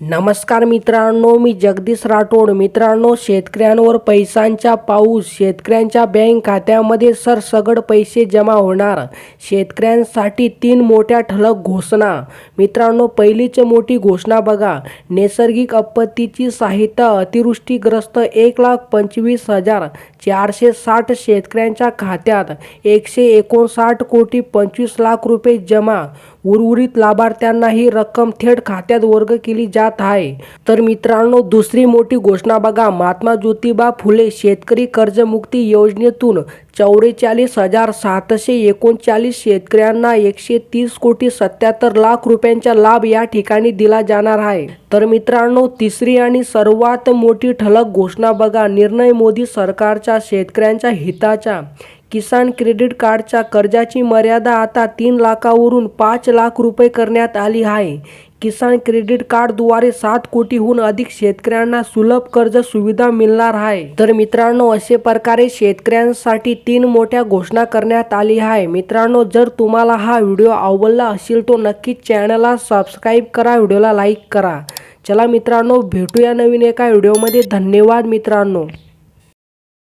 नमस्कार मित्रांनो मी जगदीश राठोड. मित्रांनो शेतकऱ्यांवर पैशांचा पाऊस शेतकऱ्यांच्या बँक खात्यामध्ये सरसगड पैसे जमा होणार. शेतकऱ्यांसाठी तीन मोठ्या ठळक घोषणा. मित्रांनो पहिलीच मोठी घोषणा बघा. नैसर्गिक आपत्तीची साहित्य अतिवृष्टीग्रस्त एक लाख पंचवीस हजार चारशे साठ शेतकऱ्यांच्या खात्यात. एकशे एकोणसाठ कोटी पंचवीस लाख रुपये जमा. उर्वरित लाभार्थ्यांना ही रक्कम थेट खात्यात वर्ग केली जात आहे. तर मित्रांनो दुसरी मोठी घोषणा बघा. महात्मा ज्योतिबा फुले शेतकरी कर्जमुक्ती योजनेतून चौवेचाळीस हजार सातशे एकोणचाळीस शेतकऱ्यांना एकशे तीस कोटी सत्याहत्तर लाख रुपयांचा लाभ या ठिकाणी दिला जाणार आहे. तर मित्रांनो तिसरी आणि सर्वात मोठी ठळक घोषणा बघा. निर्णय मोदी सरकारच्या शेतकऱ्यांच्या हिताच्या किसान क्रेडिट कार्डच्या कर्जाची मर्यादा आता तीन लाखावरून पाच लाख रुपये करण्यात आली आहे. किसान क्रेडिट कार्डद्वारे सात कोटीहून अधिक शेतकऱ्यांना सुलभ कर्ज सुविधा मिळणार आहे. तर मित्रांनो असे प्रकारे शेतकऱ्यांसाठी तीन मोठ्या घोषणा करण्यात आली आहे. मित्रांनो जर तुम्हाला हा व्हिडिओ आवडला असेल तो नक्कीच चॅनलला सबस्क्राईब करा व्हिडिओला लाईक करा. चला मित्रांनो भेटूया नवीन एका व्हिडिओमध्ये. धन्यवाद मित्रांनो.